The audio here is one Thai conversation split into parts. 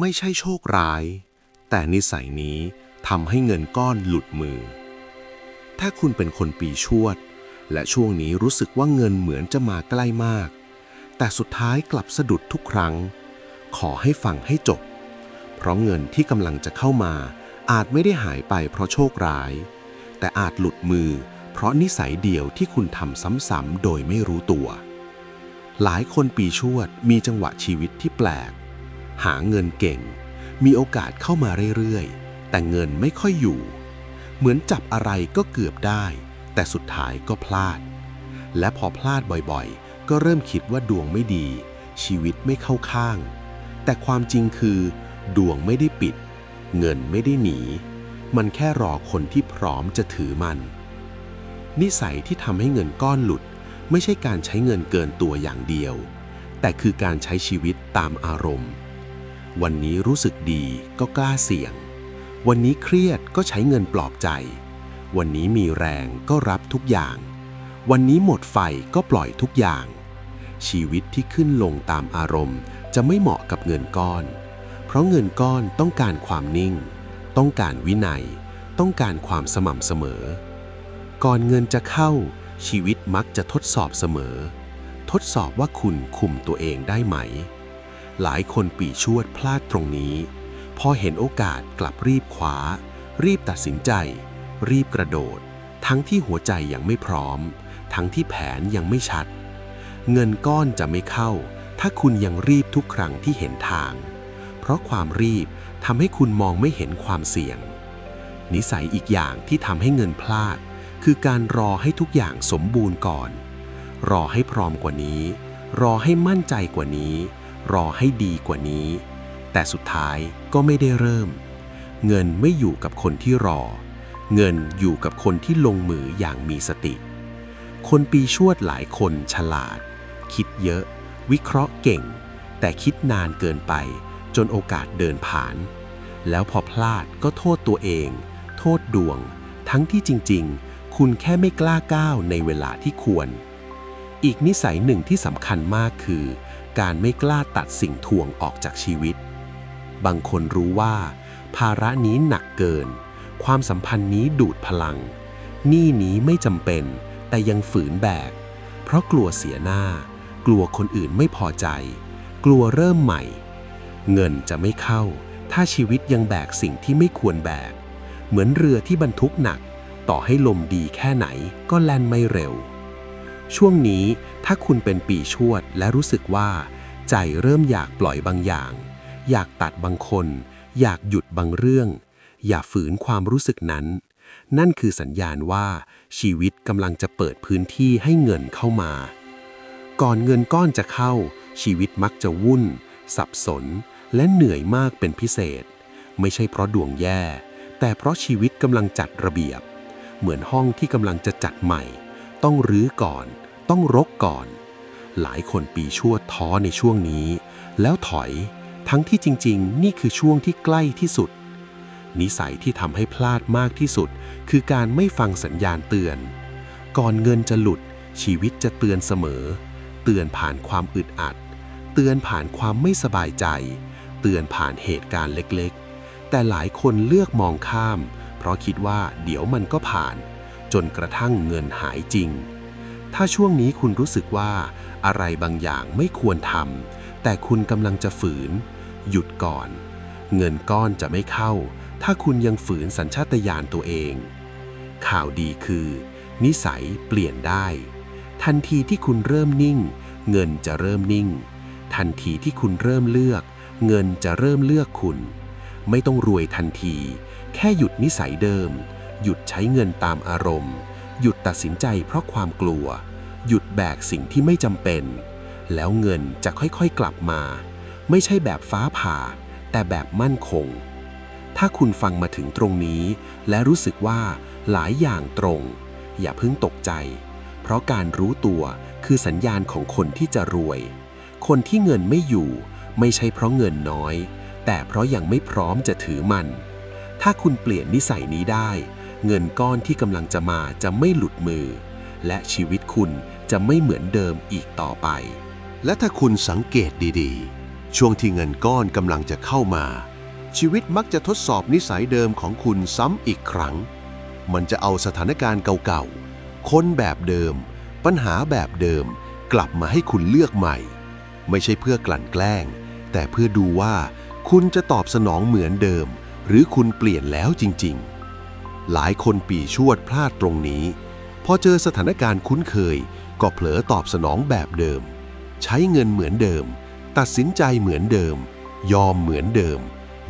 ไม่ใช่โชคร้าย แต่นิสัยนี้ทำให้เงินก้อนหลุดมือ ถ้าคุณเป็นคนปีชวด และช่วงนี้รู้สึกว่าเงินเหมือนจะมาใกล้มาก แต่สุดท้ายกลับสะดุดทุกครั้ง ขอให้ฟังให้จบ เพราะเงินที่กำลังจะเข้ามาอาจไม่ได้หายไปเพราะโชคร้าย แต่อาจหลุดมือ เพราะนิสัยเดียวที่คุณทำซ้ำๆโดยไม่รู้ตัว หลายคนปีชวดมีจังหวะชีวิตที่แปลก หาเงินเก่ง มีโอกาสเข้ามาเรื่อยๆ แต่เงินไม่ค่อยอยู่ เหมือนจับอะไรก็เกือบได้ แต่สุดท้ายก็พลาด และพอพลาดบ่อยๆ ก็เริ่มคิดว่าดวงไม่ดี ชีวิตไม่เข้าข้าง แต่ความจริงคือ ดวงไม่ได้ปิด เงินไม่ได้หนี มันแค่รอคนที่พร้อมจะถือมัน นิสัยที่ทำให้เงินก้อนหลุด ไม่ใช่การใช้เงินเกินตัวอย่างเดียวแต่คือการใช้ชีวิตตามอารมณ์ วันนี้รู้สึกดีก็กล้าเสี่ยง วันนี้เครียดก็ใช้เงินปลอบใจ วันนี้มีแรงก็รับทุกอย่าง วันนี้หมดไฟก็ปล่อยทุกอย่าง ชีวิตที่ขึ้นลงตามอารมณ์ จะไม่เหมาะกับเงินก้อน เพราะเงินก้อนต้องการความนิ่ง ต้องการวินัย ต้องการความสม่ำเสมอ ก่อนเงินจะเข้า ชีวิตมักจะทดสอบเสมอ ทดสอบว่าคุณคุมตัวเองได้ไหม หลายคนปีชวดพลาดตรงนี้ พอเห็นโอกาสกลับรีบขวา รีบตัดสินใจ รีบกระโดด ทั้งที่หัวใจยังไม่พร้อม ทั้งที่แผนยังไม่ชัด เงินก้อนจะไม่เข้า ถ้าคุณยังรีบทุกครั้งที่เห็นทาง เพราะความรีบทำให้คุณมองไม่เห็นความเสี่ยง นิสัยอีกอย่างที่ทำให้เงินพลาด คือการรอให้ทุกอย่างสมบูรณ์ก่อน รอให้พร้อมกว่านี้ รอให้มั่นใจกว่านี้ รอให้ดีกว่านี้ แต่สุดท้ายก็ไม่ได้เริ่ม เงินไม่อยู่กับคนที่รอ เงินอยู่กับคนที่ลงมืออย่างมีสติ คนปีชวดหลายคนฉลาด คิดเยอะ วิเคราะห์เก่ง แต่คิดนานเกินไป จนโอกาสเดินผ่าน แล้วพอพลาดก็โทษตัวเอง โทษดวง ทั้งที่จริง ๆ คุณแค่ไม่กล้าก้าวในเวลาที่ควร อีกนิสัยหนึ่งที่สำคัญมากคือ การไม่กล้าตัดสิ่งทวงออกจากชีวิต บางคนรู้ว่า ภาระนี้หนักเกิน ความสัมพันธ์นี้ดูดพลัง หนี้นี้ไม่จำเป็น แต่ยังฝืนแบก เพราะกลัวเสียหน้า กลัวคนอื่นไม่พอใจ กลัวเริ่มใหม่ เงินจะไม่เข้า ถ้าชีวิตยังแบกสิ่งที่ไม่ควรแบก เหมือนเรือที่บรรทุกหนัก ต่อให้ลมดีแค่ไหนก็แล่นไม่เร็ว ช่วงนี้ถ้าคุณเป็นปีชวดและรู้สึกว่า ใจเริ่มอยากปล่อยบางอย่าง อยากตัดบางคน อยากหยุดบางเรื่อง อย่าฝืนความรู้สึกนั้น นั่นคือสัญญาณว่า ชีวิตกำลังจะเปิดพื้นที่ให้เงินเข้ามา ก่อนเงินก้อนจะเข้า ชีวิตมักจะวุ่น สับสน และเหนื่อยมากเป็นพิเศษ ไม่ใช่เพราะดวงแย่ แต่เพราะชีวิตกำลังจัดระเบียบ เหมือนห้องที่กำลังจะจัดใหม่ ต้องรื้อก่อน ต้องรกก่อน หลายคนปีชั่วท้อในช่วงนี้ แล้วถอย ทั้งที่จริง ๆ นี่คือช่วงที่ใกล้ที่สุด นิสัยที่ทำให้พลาดมากที่สุด คือการไม่ฟังสัญญาณเตือน ก่อนเงินจะหลุด ชีวิตจะเตือนเสมอ เตือนผ่านความอึดอัด เตือนผ่านความไม่สบายใจ เตือนผ่านเหตุการณ์เล็กๆ แต่หลายคนเลือกมองข้าม เพราะคิดว่าเดี๋ยวมันก็ผ่าน จนกระทั่งเงินหายจริง ถ้าช่วงนี้คุณรู้สึกว่าอะไรบางอย่างไม่ควรทำแต่คุณกำลังจะฝืน หยุดก่อน เงินก้อนจะไม่เข้า ถ้าคุณยังฝืนสัญชาตญาณตัวเอง ข่าวดีคือ นิสัยเปลี่ยนได้ ทันทีที่คุณเริ่มนิ่ง เงินจะเริ่มนิ่ง ทันทีที่คุณเริ่มเลือก เงินจะเริ่มเลือกคุณ ไม่ต้องรวยทันที แค่หยุดนิสัยเดิม หยุดใช้เงินตามอารมณ์ หยุดตัดสินใจเพราะความกลัว หยุดแบกสิ่งที่ไม่จำเป็น แล้วเงินจะค่อยๆกลับมา ไม่ใช่แบบฟ้าผ่า แต่แบบมั่นคง ถ้าคุณฟังมาถึงตรงนี้ และรู้สึกว่าหลายอย่างตรง อย่าเพิ่งตกใจ เพราะการรู้ตัวคือสัญญาณของคนที่จะรวย คนที่เงินไม่อยู่ ไม่ใช่เพราะเงินน้อย แต่เพราะยังไม่พร้อมจะถือมันถ้าคุณเปลี่ยนนิสัยนี้ได้ เงินก้อนที่กำลังจะมาจะไม่หลุดมือ และชีวิตคุณจะไม่เหมือนเดิมอีกต่อไป และถ้าคุณสังเกตดีๆ ช่วงที่เงินก้อนกำลังจะเข้ามา ชีวิตมักจะทดสอบนิสัยเดิมของคุณซ้ำอีกครั้ง มันจะเอาสถานการณ์เก่าๆ คนแบบเดิม ปัญหาแบบเดิม กลับมาให้คุณเลือกใหม่ ไม่ใช่เพื่อกลั่นแกล้ง แต่เพื่อดูว่าคุณจะตอบสนองเหมือนเดิม หรือคุณเปลี่ยนแล้วจริง ๆ หลายคนปีชวดพลาดตรงนี้ พอเจอสถานการณ์คุ้นเคย ก็เผลอตอบสนองแบบเดิม ใช้เงินเหมือนเดิม ตัดสินใจเหมือนเดิม ยอมเหมือนเดิม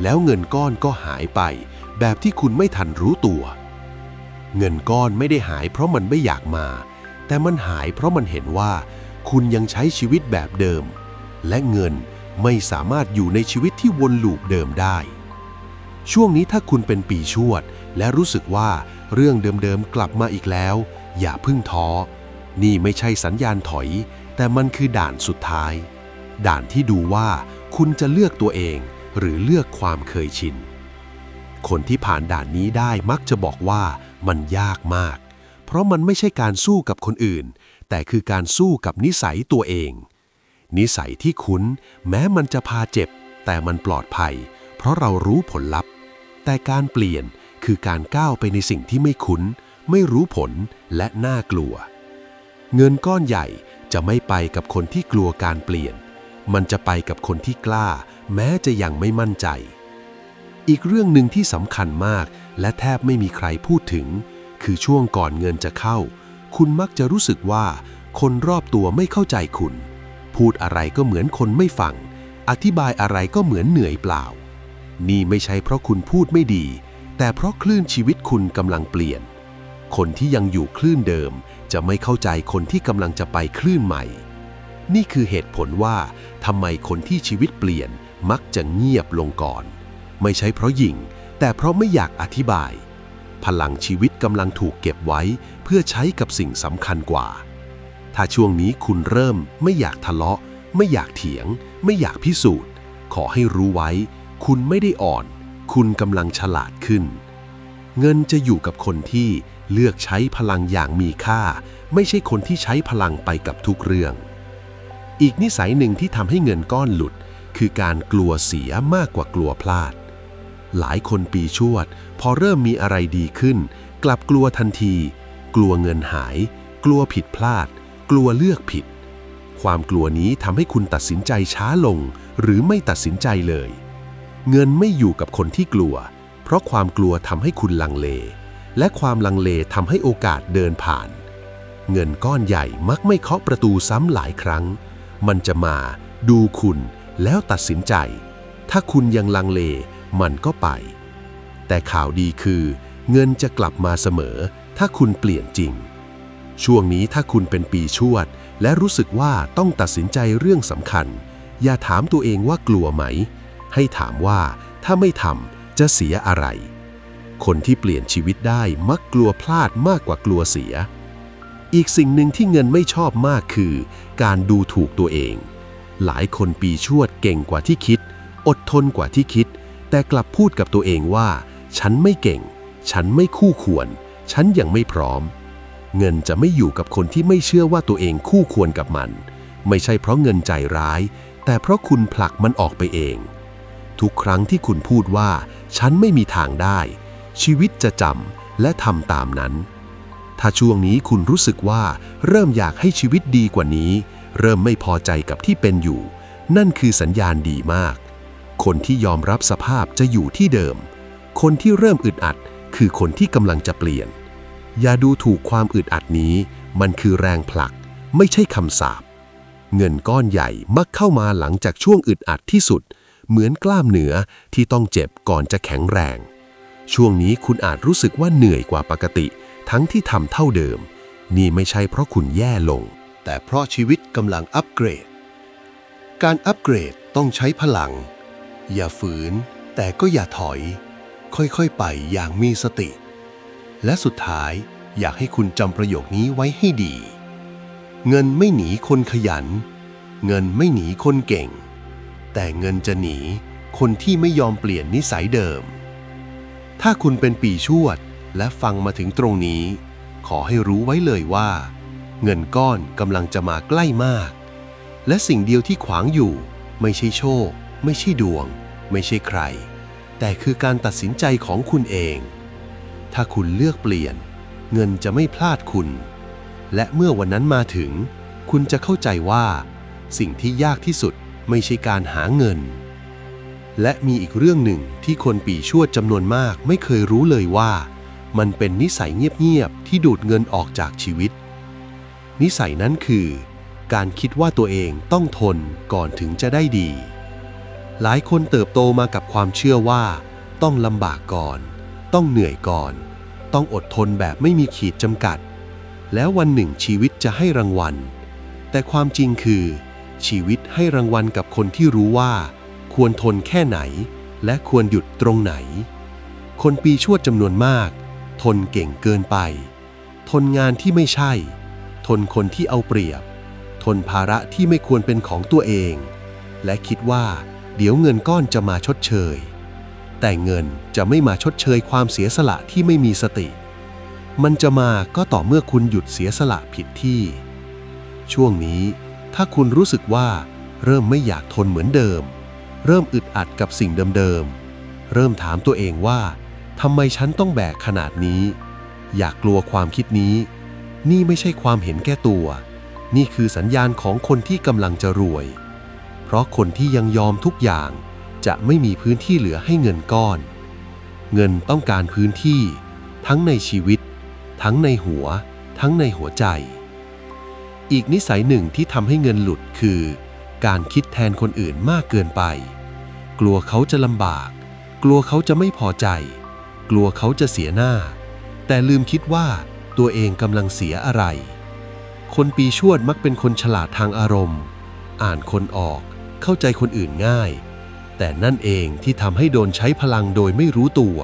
แล้วเงินก้อนก็หายไป แบบที่คุณไม่ทันรู้ตัว เงินก้อนไม่ได้หายเพราะมันไม่อยากมา แต่มันหายเพราะมันเห็นว่า คุณยังใช้ชีวิตแบบเดิม และเงินไม่สามารถอยู่ในชีวิตที่วนลูปเดิมได้ ช่วงนี้ถ้าคุณเป็นปีชวด และรู้สึกว่าเรื่องเดิมๆกลับมาอีกแล้ว อย่าพึ่งท้อ นี่ไม่ใช่สัญญาณถอย แต่มันคือด่านสุดท้าย ด่านที่ดูว่าคุณจะเลือกตัวเอง หรือเลือกความเคยชิน คนที่ผ่านด่านนี้ได้มักจะบอกว่ามันยากมาก เพราะมันไม่ใช่การสู้กับคนอื่น แต่คือการสู้กับนิสัยตัวเอง นิสัยที่คุ้น แม้มันจะพาเจ็บ แต่มันปลอดภัย ราะเรารู้ผลลัพธ์ แต่การเปลี่ยนคือการก้าวไปในสิ่งที่ไม่คุ้น ไม่รู้ผลและน่ากลัว เงินก้อนใหญ่จะไม่ไปกับคนที่กลัวการเปลี่ยน มันจะไปกับคนที่กล้า แม้จะยังไม่มั่นใจ อีกเรื่องหนึ่งที่สำคัญมากและแทบไม่มีใครพูดถึง คือช่วงก่อนเงินจะเข้า คุณมักจะรู้สึกว่า คนรอบตัวไม่เข้าใจคุณ พูดอะไรก็เหมือนคนไม่ฟัง อธิบายอะไรก็เหมือนเหนื่อยเปล่า นี่ไม่ใช่เพราะคุณพูดไม่ดี แต่เพราะคลื่นชีวิตคุณกำลังเปลี่ยน คนที่ยังอยู่คลื่นเดิม จะไม่เข้าใจคนที่กำลังจะไปคลื่นใหม่ นี่คือเหตุผลว่าทำไมคนที่ชีวิตเปลี่ยนมักจะเงียบลงก่อน ไม่ใช่เพราะหยิ่ง แต่เพราะไม่อยากอธิบาย พลังชีวิตกำลังถูกเก็บไว้ เพื่อใช้กับสิ่งสำคัญกว่า ถ้าช่วงนี้คุณเริ่มไม่อยากทะเลาะ ไม่อยากเถียง ไม่อยากพิสูจน์ ขอให้รู้ไว้ คุณไม่ได้อ่อน คุณกำลังฉลาดขึ้น เงินจะอยู่กับคนที่เลือกใช้พลังอย่างมีค่า ไม่ใช่คนที่ใช้พลังไปกับทุกเรื่อง อีกนิสัยหนึ่งที่ทำให้เงินก้อนหลุด คือการกลัวเสียมากกว่ากลัวพลาด หลายคนปีชวด พอเริ่มมีอะไรดีขึ้น กลับกลัวทันที กลัวเงินหาย กลัวผิดพลาด กลัวเลือกผิด ความกลัวนี้ทำให้คุณตัดสินใจช้าลง หรือไม่ตัดสินใจเลย เงินไม่อยู่กับคนที่กลัว เพราะความกลัวทำให้คุณลังเล และความลังเลทำให้โอกาสเดินผ่าน เงินก้อนใหญ่มักไม่เคาะประตูซ้ำหลายครั้ง มันจะมาดูคุณแล้วตัดสินใจ ถ้าคุณยังลังเลมันก็ไป แต่ข่าวดีคือ เงินจะกลับมาเสมอ ถ้าคุณเปลี่ยนจริง ช่วงนี้ถ้าคุณเป็นปีชวด และรู้สึกว่าต้องตัดสินใจเรื่องสำคัญ อย่าถามตัวเองว่ากลัวไหม ให้ถามว่าถ้าไม่ทำจะเสียอะไร คนที่เปลี่ยนชีวิตได้มักกลัวพลาดมากกว่ากลัวเสีย อีกสิ่งหนึ่งที่เงินไม่ชอบมากคือ การดูถูกตัวเอง หลายคนปีชวดเก่งกว่าที่คิด อดทนกว่าที่คิด แต่กลับพูดกับตัวเองว่า ฉันไม่เก่ง ฉันไม่คู่ควร ฉันยังไม่พร้อม เงินจะไม่อยู่กับคนที่ไม่เชื่อว่าตัวเองคู่ควรกับมัน ไม่ใช่เพราะเงินใจร้าย แต่เพราะคุณผลักมันออกไปเอง ทุกครั้งที่คุณพูดว่า ฉันไม่มีทางได้ ชีวิตจะจำและทำตามนั้น ถ้าช่วงนี้คุณรู้สึกว่า เริ่มอยากให้ชีวิตดีกว่านี้ เริ่มไม่พอใจกับที่เป็นอยู่ นั่นคือสัญญาณดีมาก คนที่ยอมรับสภาพจะอยู่ที่เดิม คนที่เริ่มอึดอัด คือคนที่กำลังจะเปลี่ยน อย่าดูถูกความอึดอัดนี้ มันคือแรงผลัก ไม่ใช่คำสาปเงินก้อนใหญ่มักเข้ามาหลังจากช่วงอึดอัดที่สุด เหมือนกล้ามเนื้อที่ต้องเจ็บก่อนจะแข็งแรง ช่วงนี้คุณอาจรู้สึกว่าเหนื่อยกว่าปกติ ทั้งที่ทำเท่าเดิม นี่ไม่ใช่เพราะคุณแย่ลง แต่เพราะชีวิตกำลังอัปเกรด การอัปเกรดต้องใช้พลัง อย่าฝืน แต่ก็อย่าถอย ค่อยๆ ไปอย่างมีสติ และสุดท้ายอยากให้คุณจำประโยคนี้ไว้ให้ดี เงินไม่หนีคนขยัน เงินไม่หนีคนเก่ง แต่เงินจะหนี คนที่ไม่ยอมเปลี่ยนนิสัยเดิม ถ้าคุณเป็นปีชวดและฟังมาถึงตรงนี้ ขอให้รู้ไว้เลยว่า เงินก้อนกำลังจะมาใกล้มาก และสิ่งเดียวที่ขวางอยู่ ไม่ใช่โชค ไม่ใช่ดวง ไม่ใช่ใคร แต่คือการตัดสินใจของคุณเอง ถ้าคุณเลือกเปลี่ยน เงินจะไม่พลาดคุณ และเมื่อวันนั้นมาถึง คุณจะเข้าใจว่า สิ่งที่ยากที่สุด ไม่ใช่การหาเงิน และมีอีกเรื่องหนึ่งที่คนปีชวดจำนวนมากไม่เคยรู้เลยว่า มันเป็นนิสัยเงียบๆที่ดูดเงินออกจากชีวิต นิสัยนั้นคือ การคิดว่าตัวเองต้องทนก่อนถึงจะได้ดี หลายคนเติบโตมากับความเชื่อว่า ต้องลำบากก่อน ต้องเหนื่อยก่อน ต้องอดทนแบบไม่มีขีดจำกัด แล้ววันหนึ่งชีวิตจะให้รางวัล แต่ความจริงคือ ชีวิตให้รางวัลกับคนที่รู้ว่า ควรทนแค่ไหน และควรหยุดตรงไหน คนปีชวดจำนวนมาก ทนเก่งเกินไป ทนงานที่ไม่ใช่ ทนคนที่เอาเปรียบ ทนภาระที่ไม่ควรเป็นของตัวเอง และคิดว่าเดี๋ยวเงินก้อนจะมาชดเชย แต่เงินจะไม่มาชดเชยความเสียสละที่ไม่มีสติ มันจะมาก็ต่อเมื่อคุณหยุดเสียสละผิดที่ ช่วงนี้ ถ้าคุณรู้สึกว่าเริ่มไม่อยากทนเหมือนเดิม เริ่มอึดอัดกับสิ่งเดิมๆ เริ่มถามตัวเองว่าทำไมฉันต้องแบกขนาดนี้ อยากกลัวความคิดนี้ นี่ไม่ใช่ความเห็นแก่ตัว นี่คือสัญญาณของคนที่กำลังจะรวย เพราะคนที่ยังยอมทุกอย่าง จะไม่มีพื้นที่เหลือให้เงินก้อน เงินต้องการพื้นที่ ทั้งในชีวิต ทั้งในหัว ทั้งในหัวใจ อีกนิสัยหนึ่งที่ทำให้เงินหลุดคือ การคิดแทนคนอื่นมากเกินไป กลัวเขาจะลำบาก กลัวเขาจะไม่พอใจ กลัวเขาจะเสียหน้า แต่ลืมคิดว่าตัวเองกำลังเสียอะไร คนปีชวดมักเป็นคนฉลาดทางอารมณ์ อ่านคนออก เข้าใจคนอื่นง่าย แต่นั่นเองที่ทำให้โดนใช้พลังโดยไม่รู้ตัว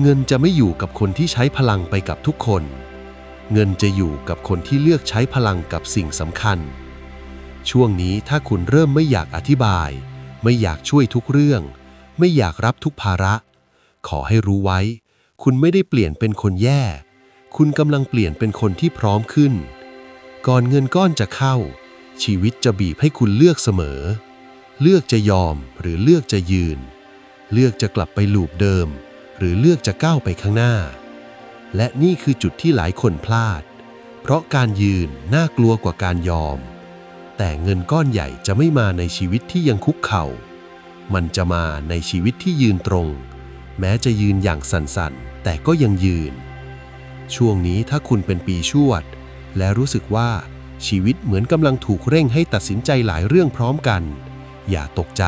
เงินจะไม่อยู่กับคนที่ใช้พลังไปกับทุกคน เงินจะอยู่กับคนที่เลือกใช้พลังกับสิ่งสำคัญ ช่วงนี้ถ้าคุณเริ่มไม่อยากอธิบาย ไม่อยากช่วยทุกเรื่อง ไม่อยากรับทุกภาระ ขอให้รู้ไว้ คุณไม่ได้เปลี่ยนเป็นคนแย่ คุณกำลังเปลี่ยนเป็นคนที่พร้อมขึ้น ก่อนเงินก้อนจะเข้า ชีวิตจะบีบให้คุณเลือกเสมอ เลือกจะยอมหรือเลือกจะยืน เลือกจะกลับไปลูปเดิม หรือเลือกจะก้าวไปข้างหน้า และนี่คือจุดที่หลายคนพลาด เพราะการยืนน่ากลัวกว่าการยอม แต่เงินก้อนใหญ่จะไม่มาในชีวิตที่ยังคุกเข่า มันจะมาในชีวิตที่ยืนตรง แม้จะยืนอย่างสั่นๆ แต่ก็ยังยืน ช่วงนี้ถ้าคุณเป็นปีชวด และรู้สึกว่าชีวิตเหมือนกำลังถูกเร่งให้ตัดสินใจหลายเรื่องพร้อมกัน อย่าตกใจ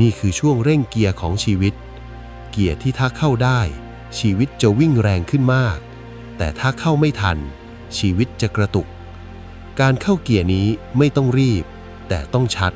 นี่คือช่วงเร่งเกียร์ของชีวิต เกียร์ที่ถ้าเข้าได้ ชีวิตจะวิ่งแรงขึ้นมาก แต่ถ้าเข้าไม่ทัน ชีวิตจะกระตุก การเข้าเกียร์นี้ไม่ต้องรีบ แต่ต้องชัด